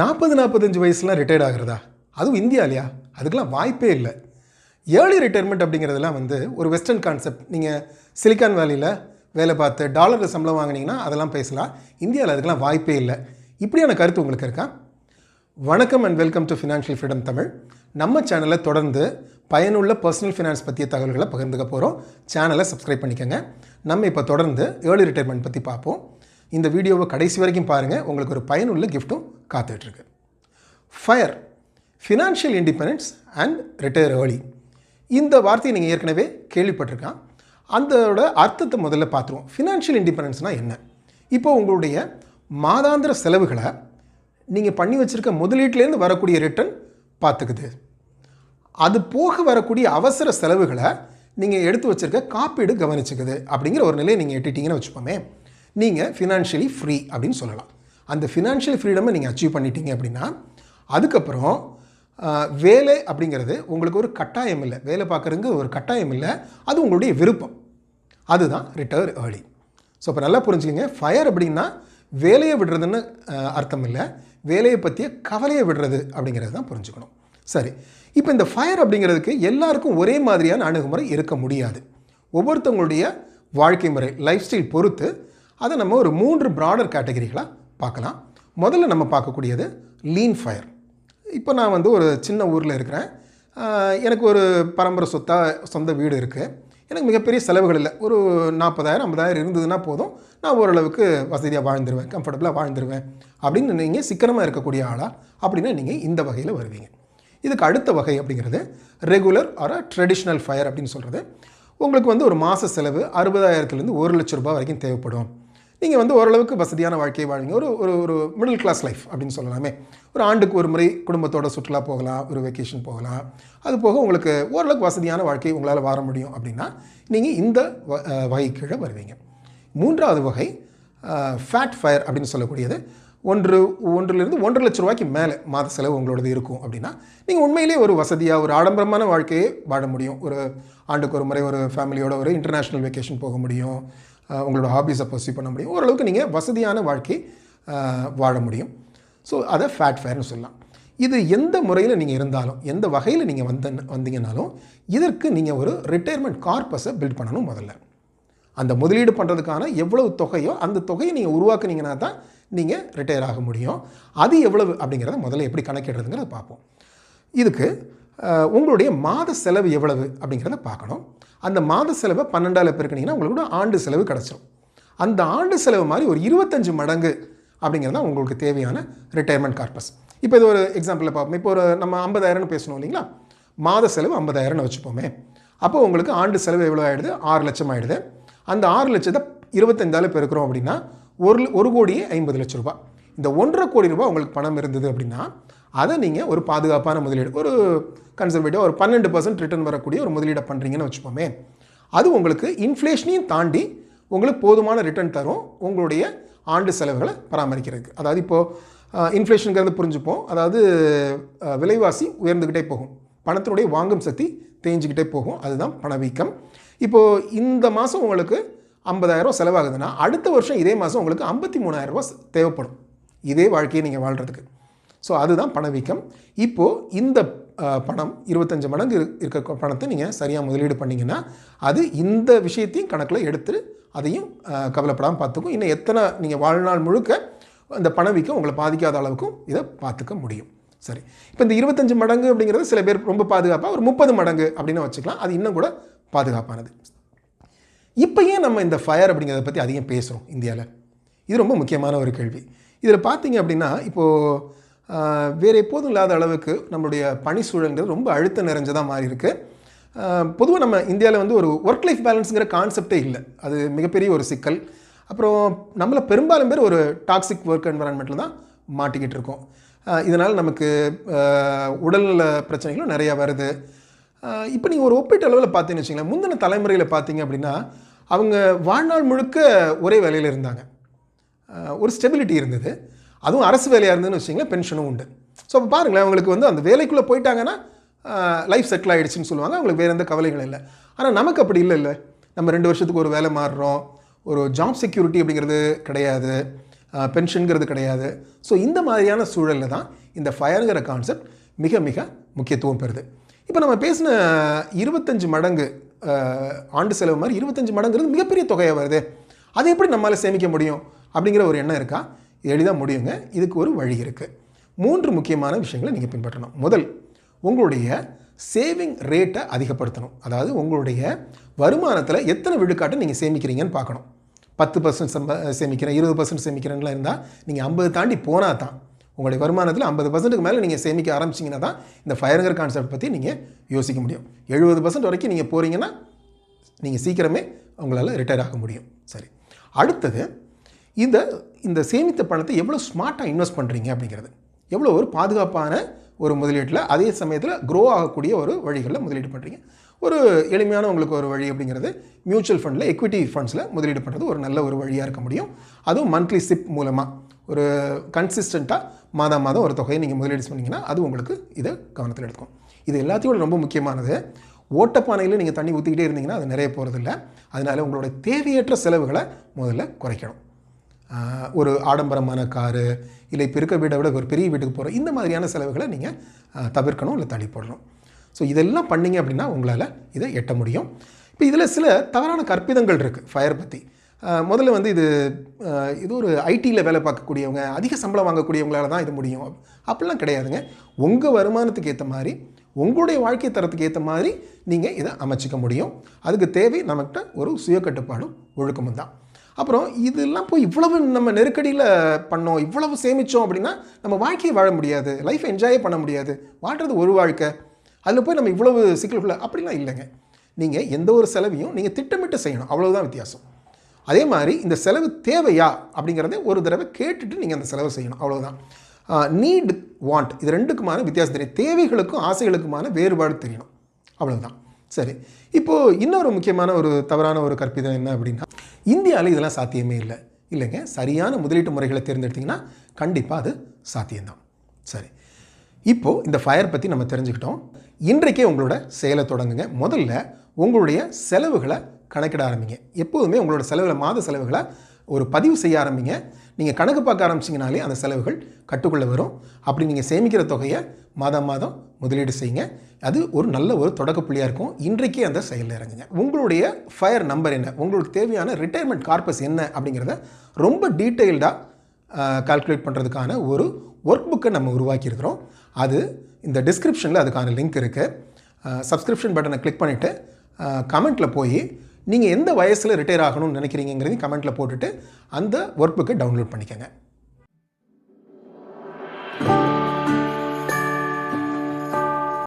நாற்பது நாற்பத்தஞ்சு வயசுலாம் ரிட்டையர்ட் ஆகிறதா? அதுவும் இந்தியாலையா அதுக்கெல்லாம் வாய்ப்பே இல்லை. ஏர்லி ரிட்டையர்மெண்ட் அப்படிங்கிறதெல்லாம் வந்து ஒரு வெஸ்டர்ன் கான்செப்ட் நீங்கள் சிலிக்கான் வேலியில் வேலை பார்த்து டாலரில் சம்பளம் வாங்கினீங்கன்னா அதெல்லாம் பேசலாம். இந்தியாவில் அதுக்கெல்லாம் வாய்ப்பே இல்லை. இப்படியான கருத்து உங்களுக்கு இருக்கா? வணக்கம் and welcome to financial freedom Tamil நம்ம சேனலை தொடர்ந்து பயனுள்ள பர்சனல் ஃபினான்ஸ் பற்றிய தகவல்களை பகிர்ந்துக்க போகிறோம் சேனலை சப்ஸ்கிரைப் பண்ணிக்கோங்க. நம்ம இப்போ தொடர்ந்து ஏர்லி ரிட்டையர்மெண்ட் பற்றி பார்ப்போம். இந்த வீடியோவை கடைசி வரைக்கும் பாருங்கள் உங்களுக்கு ஒரு பயனுள்ள கிஃப்ட்டும் காத்துட்ருக்கு. FIRE financial independence and retire early இந்த வார்த்தையை நீங்கள் ஏற்கனவே கேள்விப்பட்டிருக்கான் அந்தோட அர்த்தத்தை முதல்ல பார்த்துருவோம். ஃபினான்ஷியல் இண்டிபெண்டன்ஸ்னால் என்ன? இப்போ உங்களுடைய மாதாந்திர செலவுகளை நீங்கள் பண்ணி வச்சுருக்க முதலீட்டிலேருந்து வரக்கூடிய ரிட்டர்ன் பார்த்துக்குது. அது போக வரக்கூடிய அவசர செலவுகளை நீங்கள் எடுத்து வச்சிருக்க காப்பீடு கவனிச்சுக்குது. அப்படிங்கிற ஒரு நிலையை நீங்கள் எட்டிட்டீங்கன்னு வச்சுப்போமே நீங்கள் ஃபினான்ஷியலி ஃப்ரீ அப்படின்னு சொல்லலாம். அந்த ஃபினான்ஷியல் ஃப்ரீடமை நீங்கள் அச்சீவ் பண்ணிட்டீங்க அப்படின்னா அதுக்கப்புறம் வேலை அப்படிங்கிறது உங்களுக்கு ஒரு கட்டாயம் இல்லை. வேலை பார்க்குறதுங்க ஒரு கட்டாயம் இல்லை. அது உங்களுடைய விருப்பம். அதுதான் ரிட்டையர் ஏர்லி ஸோ இப்போ நல்லா புரிஞ்சுக்கங்க. ஃபயர் அப்படின்னா வேலையை விடுறதுன்னு அர்த்தம் இல்லை. வேலையை பற்றிய கவலையை விடுறது அப்படிங்கிறது தான் புரிஞ்சுக்கணும். சரி. இப்போ இந்த ஃபயர் அப்படிங்கிறதுக்கு எல்லாருக்கும் ஒரே மாதிரியான அணுகுமுறை இருக்க முடியாது. ஒவ்வொருத்தவங்களுடைய வாழ்க்கை முறை லைஃப் ஸ்டைல் பொறுத்து அதை நம்ம ஒரு மூன்று ப்ராடர் கேட்டகரிகளாக பார்க்கலாம். முதல்ல நம்ம பார்க்கக்கூடியது லீன் ஃபயர் இப்போ நான் வந்து ஒரு சின்ன ஊரில் இருக்கிறேன். எனக்கு ஒரு பரம்பரை சொத்தாக சொந்த வீடு இருக்குது எனக்கு மிகப்பெரிய செலவுகள் இல்லை. ஒரு நாற்பதாயிரம் ஐம்பதாயிரம் இருந்ததுன்னா போதும். நான் ஓரளவுக்கு வசதியாக வாழ்ந்துருவேன் கம்ஃபர்டபுளாக வாழ்ந்துருவேன். அப்படின்னு நீங்கள் சிக்கனமாக இருக்கக்கூடிய ஆளா அப்படின்னா நீங்கள் இந்த வகையில் வருவீங்க. இதுக்கு அடுத்த வகை அப்படிங்கிறது ரெகுலர் ஆர் ட்ரெடிஷ்னல் ஃபயர் அப்படின்னு சொல்கிறது உங்களுக்கு வந்து ஒரு மாத செலவு அறுபதாயிரத்துலேருந்து ஒரு லட்ச ரூபாய் வரைக்கும் தேவைப்படும். நீங்கள் வந்து ஓரளவுக்கு வசதியான வாழ்க்கையை வாழ்வீங்க. ஒரு ஒரு ஒரு மிடில் கிளாஸ் லைஃப் அப்படின்னு சொல்லலாமே. ஒரு ஆண்டுக்கு ஒரு முறை குடும்பத்தோட சுற்றுலா போகலாம் ஒரு வெக்கேஷன் போகலாம். அது போக உங்களுக்கு ஓரளவுக்கு வசதியான வாழ்க்கை உங்களால் வாழ முடியும் அப்படின்னா நீங்கள் இந்த வ- வகை கீழே வருவீங்க. மூன்றாவது வகை ஃபேட் ஃபயர் அப்படின்னு சொல்லக்கூடியது. ஒன்று ஒன்றிலிருந்து ஒன்றரை லட்ச ரூபாய்க்கு மேலே மாத செலவு உங்களோடது இருக்கும் அப்படின்னா நீங்கள் உண்மையிலே ஒரு வசதியாக ஒரு ஆடம்பரமான வாழ்க்கையை வாழ முடியும். ஒரு ஆண்டுக்கு ஒரு முறை ஒரு ஃபேமிலியோட ஒரு இன்டர்நேஷ்னல் வெக்கேஷன் போக முடியும். உங்களோட ஹாபீஸை பர்சியூ பண்ண முடியும். ஓரளவுக்கு நீங்கள் வசதியான வாழ்க்கை வாழ முடியும். ஸோ அதை ஃபேட் ஃபேர்னு சொல்லலாம். இது எந்த முறையில் நீங்கள் இருந்தாலும் எந்த வகையில் நீங்கள் வந்த வந்தீங்கனாலும் இதற்கு நீங்கள் ஒரு ரிட்டையர்மெண்ட் கார்பஸை பில்ட் பண்ணணும் முதல்ல. அந்த முதலீடு பண்ணுறதுக்கான எவ்வளவு தொகையோ அந்த தொகையை நீங்கள் உருவாக்குனீங்கன்னா தான் நீங்கள் ரிட்டையர் ஆக முடியும். அது எவ்வளவு அப்படிங்கிறத முதல்ல எப்படி கணக்கிடுறதுங்கிறத பார்ப்போம். இதுக்கு உங்களுடைய மாத செலவு எவ்வளவு அப்படிங்கிறத பார்க்கணும். அந்த மாத செலவை பன்னெண்டால் பெருக்கினீங்கன்னா உங்களுக்கு கூட ஆண்டு செலவு கிடச்சிரும். அந்த ஆண்டு செலவு மாதிரி ஒரு இருபத்தஞ்சு மடங்கு அப்படிங்கிறது தான் உங்களுக்கு தேவையான ரிட்டையர்மெண்ட் கார்பஸ் இப்போ இது ஒரு எக்ஸாம்பிளில் பார்ப்போம். இப்போ ஒரு நம்ம ஐம்பதாயிரம்னு பேசணும் இல்லைங்களா? மாத செலவு ஐம்பதாயிரம்னு வச்சுப்போமே. அப்போ உங்களுக்கு ஆண்டு செலவு எவ்வளோ ஆகிடுது ஆறு லட்சம் ஆகிடுது அந்த ஆறு லட்சத்தை இருபத்தஞ்சால பெருக்கிறோம் அப்படின்னா ஒரு ஒரு கோடியே ஐம்பது லட்ச ரூபாய். இந்த ஒன்றரை கோடி ரூபாய் உங்களுக்கு பணம் இருந்தது அப்படின்னா அதை நீங்கள் ஒரு பாதுகாப்பான முதலீடு ஒரு கன்சர்வேட்டிவ் ஒரு பன்னெண்டு பர்சன்ட் ரிட்டர்ன் வரக்கூடிய ஒரு முதலீடை பண்ணுறீங்கன்னு வச்சுப்போமே அது உங்களுக்கு இன்ஃப்ளேஷனையும் தாண்டி உங்களுக்கு போதுமான ரிட்டர்ன் தரும் உங்களுடைய ஆண்டு செலவுகளை பராமரிக்கிறதுக்கு. அதாவது இப்போது இன்ஃப்ளேஷனுங்கிறது புரிஞ்சுப்போம். அதாவது விலைவாசி உயர்ந்துக்கிட்டே போகும். பணத்தினுடைய வாங்கும் சக்தி தேஞ்சிக்கிட்டே போகும். அதுதான் பணவீக்கம். இப்போது இந்த மாதம் உங்களுக்கு ஐம்பதாயிரரூவா செலவாகுதுன்னா அடுத்த வருஷம் இதே மாதம் உங்களுக்கு ஐம்பத்தி மூணாயிரம் தேவைப்படும். இதே வாழ்க்கையை நீங்கள் வாழ்கிறதுக்கு ஸோ அதுதான் பணவீக்கம். இப்போது இந்த பணம் இருபத்தஞ்சு மடங்கு இருக்க பணத்தை நீங்கள் சரியாக முதலீடு பண்ணிங்கன்னா அது இந்த விஷயத்தையும் கணக்கில் எடுத்து அதையும் கவலைப்படாமல் பார்த்துக்கும் இன்னும் எத்தனை நீங்கள் வாழ்நாள் முழுக்க அந்த பணவீக்கம் உங்களை பாதிக்காத அளவுக்கும் இதை பார்த்துக்க முடியும். சரி. இப்போ இந்த இருபத்தஞ்சு மடங்கு அப்படிங்கிறது சில பேர் ரொம்ப பாதுகாப்பாக ஒரு முப்பது மடங்கு அப்படின்னு வச்சுக்கலாம். அது இன்னும் கூட பாதுகாப்பானது. இப்போ ஏன் நம்ம இந்த ஃபயர் அப்படிங்கிறத பற்றி அதிகம் பேசுகிறோம் இந்தியாவில் இது ரொம்ப முக்கியமான ஒரு கேள்வி. இதில் பார்த்தீங்க அப்படின்னா இப்போது வேறு எப்போதும் இல்லாத அளவுக்கு நம்மளுடைய பணிச்சூழல்ங்கிறது ரொம்ப அழுத்த நிறைஞ்சதாக மாறி இருக்குது பொதுவாக நம்ம இந்தியாவில் வந்து ஒரு ஒர்க் லைஃப் பேலன்ஸுங்கிற கான்செப்டே இல்லை. அது மிகப்பெரிய ஒரு சிக்கல். அப்புறம் நம்மளை பெரும்பாலும் பேர் ஒரு டாக்ஸிக் ஒர்க் என்வரான்மெண்ட்டில் தான் மாட்டிக்கிட்டு இருக்கோம். இதனால் நமக்கு உடல்நல பிரச்சனைகளும் நிறையா வருது. இப்போ நீங்கள் ஒரு ஒப்பீட்டு அளவில் பார்த்தீங்கன்னு வச்சுங்களேன் முந்தின தலைமுறையில் பார்த்தீங்க அப்படின்னா அவங்க வாழ்நாள் முழுக்க ஒரே வேலையில் இருந்தாங்க. ஒரு ஸ்டெபிலிட்டி இருந்தது. அதுவும் அரசு வேலையாக இருந்ததுன்னு வச்சிங்களேன் பென்ஷனும் உண்டு. ஸோ அப்போ பாருங்களேன் அவங்களுக்கு வந்து அந்த வேலைக்குள்ளே போயிட்டாங்கன்னா லைஃப் செட்டில் ஆகிடுச்சின்னு சொல்லுவாங்க. அவங்களுக்கு வேறு எந்த கவலைகளும் இல்லை. ஆனால் நமக்கு அப்படி இல்லை இல்லை. நம்ம ரெண்டு வருஷத்துக்கு ஒரு வேலை மாறுறோம். ஒரு ஜாப் செக்யூரிட்டி அப்படிங்கிறது கிடையாது. பென்ஷனுங்கிறது கிடையாது. ஸோ இந்த மாதிரியான சூழலில் தான் இந்த ஃபயருங்கிற கான்செப்ட் மிக மிக முக்கியத்துவம் பெறுது. இப்போ நம்ம பேசின இருபத்தஞ்சு மடங்கு ஆண்டு செலவு மாதிரி இருபத்தஞ்சு மடங்குறது மிகப்பெரிய தொகையாக வருது. அதை எப்படி நம்மளால் சேமிக்க முடியும் அப்படிங்கிற ஒரு எண்ணம் இருக்கா? எளிதாக முடியுங்க. இதுக்கு ஒரு வழி இருக்குது மூன்று முக்கியமான விஷயங்களை நீங்கள் பின்பற்றணும். முதல் உங்களுடைய சேவிங் ரேட்டை அதிகப்படுத்தணும். அதாவது உங்களுடைய வருமானத்தில் எத்தனை விழுக்காட்டை நீங்கள் சேமிக்கிறீங்கன்னு பார்க்கணும். பத்து பர்சன்ட் சம்ப சேமிக்கிறேன் இருபது பர்சன்ட் சேமிக்கிறேன்லாம் இருந்தால் நீங்கள் ஐம்பது தாண்டி போனால் தான் உங்களுடைய வருமானத்தில் ஐம்பது பர்சன்ட்டுக்கு மேலே நீங்கள் சேமிக்க ஆரம்பிச்சிங்கன்னா தான் இந்த ஃபயருங்கிற கான்செப்ட் பற்றி நீங்கள் யோசிக்க முடியும். எழுபது பர்சன்ட் வரைக்கும் நீங்கள் போகிறீங்கன்னா நீங்கள் சீக்கிரமே உங்களால் ரிட்டையர் ஆக முடியும். சரி. அடுத்தது இந்த இந்த சேமித்த பணத்தை எவ்வளோ ஸ்மார்ட்டாக இன்வெஸ்ட் பண்ணுறீங்க அப்படிங்கிறது. எவ்வளோ ஒரு பாதுகாப்பான ஒரு முதலீட்டில் அதே சமயத்தில் க்ரோ ஆகக்கூடிய ஒரு வழிகளில் முதலீடு பண்ணுறீங்க ஒரு எளிமையான உங்களுக்கு ஒரு வழி அப்படிங்கிறது மியூச்சுவல் ஃபண்டில் எக்விட்டி ஃபண்ட்ஸில் முதலீடு பண்ணுறது ஒரு நல்ல ஒரு வழியாக இருக்க முடியும். அதுவும் மந்த்லி சிப் மூலமாக ஒரு கன்சிஸ்டண்ட்டாக மாதம் மாதம் ஒரு தொகையை நீங்கள் முதலீடு பண்ணீங்கன்னா அது உங்களுக்கு இதை கவனத்தில் எடுக்கும். இது எல்லாத்தையும் ரொம்ப முக்கியமானது. ஓட்டப்பானையில் நீங்கள் தண்ணி ஊற்றிக்கிட்டே இருந்தீங்கன்னா அது நிறைய போகிறதில்ல அதனால உங்களோட தேவையற்ற செலவுகளை முதல்ல குறைக்கணும். ஒரு ஆடம்பரமான காரு இல்லை இப்போ இருக்க வீடை விட ஒரு பெரிய வீட்டுக்கு போகிற இந்த மாதிரியான செலவுகளை நீங்கள் தவிர்க்கணும் இல்லை தள்ளி போடணும். ஸோ இதெல்லாம் பண்ணீங்க அப்படின்னா உங்களால் இதை எட்ட முடியும். இப்போ இதில் சில தவறான கற்பிதங்கள் இருக்குது ஃபயர் பற்றி முதல்ல வந்து இது இது ஒரு ஐடியில் வேலை பார்க்கக்கூடியவங்க அதிக சம்பளம் வாங்கக்கூடியவங்களால தான் இது முடியும். அப்படிலாம் கிடையாதுங்க. உங்கள் வருமானத்துக்கு ஏற்ற மாதிரி உங்களுடைய வாழ்க்கை தரத்துக்கு ஏற்ற மாதிரி நீங்கள் இதை அமைச்சிக்க முடியும். அதுக்கு தேவை நம்மகிட்ட ஒரு சுய கட்டுப்பாடும் ஒழுக்கமும் தான். அப்புறம் இதெல்லாம் போய் இவ்வளவு நம்ம நெருக்கடியில் பண்ணோம் இவ்வளவு சேமித்தோம் அப்படின்னா நம்ம வாழ்க்கையை வாழ முடியாது. லைஃப் என்ஜாயே பண்ண முடியாது. வாழ்கிறது ஒரு வாழ்க்கை. அதில் போய் நம்ம இவ்வளவு சிக்கல்குள்ள அப்படிலாம் இல்லைங்க. நீங்கள் எந்த ஒரு செலவையும் நீங்கள் திட்டமிட்டு செய்யணும். அவ்வளோதான் வித்தியாசம். அதே மாதிரி இந்த செலவு தேவையா அப்படிங்கிறத ஒரு தடவை கேட்டுட்டு நீங்கள் அந்த செலவு செய்யணும். அவ்வளோதான் நீட் வாண்ட் இது ரெண்டுக்குமான வித்தியாசம் தெரியும். தேவைகளுக்கும் ஆசைகளுக்குமான வேறுபாடு தெரியணும். அவ்வளோதான் சரி. இப்போது இன்னொரு முக்கியமான ஒரு தவறான ஒரு கற்பிதம் என்ன அப்படின்னா இந்தியாவில் இதெல்லாம் சாத்தியமே இல்லை. இல்லைங்க. சரியான முதலீட்டு முறைகளை தேர்ந்தெடுத்திங்கன்னா கண்டிப்பாக அது சாத்தியம்தான். சரி. இப்போது இந்த ஃபயர் பற்றி நம்ம தெரிஞ்சுக்கிட்டோம். இன்றைக்கே உங்களோட செயலை தொடங்குங்க. முதல்ல உங்களுடைய செலவுகளை கணக்கிட ஆரம்பிங்க. எப்போதுமே உங்களோட செலவுகளை மாத செலவுகளை ஒரு பதிவு செய்ய ஆரம்பிங்க. நீங்கள் கணக்கு பார்க்க ஆரம்பிச்சிங்கனாலே அந்த செலவுகள் கட்டுக்குள்ளே வரும். அப்படி நீங்கள் சேமிக்கிற தொகையை மாதம் மாதம் முதலீடு செய்யுங்க. அது ஒரு நல்ல ஒரு தொடக்க புள்ளியாக இருக்கும். இன்றைக்கே அந்த செயலில் இறங்குங்க. உங்களுடைய ஃபயர் நம்பர் என்ன? உங்களுக்கு தேவையான ரிட்டையர்மெண்ட் கார்பஸ் என்ன அப்படிங்கிறத ரொம்ப டீட்டெயில்டாக கால்குலேட் பண்ணுறதுக்கான ஒரு ஒர்க் புக்கை நம்ம உருவாக்கியிருக்கிறோம். அது இந்த டிஸ்கிரிப்ஷனில் அதுக்கான லிங்க் இருக்குது சப்ஸ்கிரிப்ஷன் பட்டனை கிளிக் பண்ணிவிட்டு கமெண்ட்டில் போய் நீங்கள் எந்த வயசில் ரிட்டையர் ஆகணும்னு நினைக்கிறீங்கிறதையும் கமெண்ட்டில் போட்டுட்டு அந்த ஒர்க் புக்கை டவுன்லோட் பண்ணிக்கோங்க.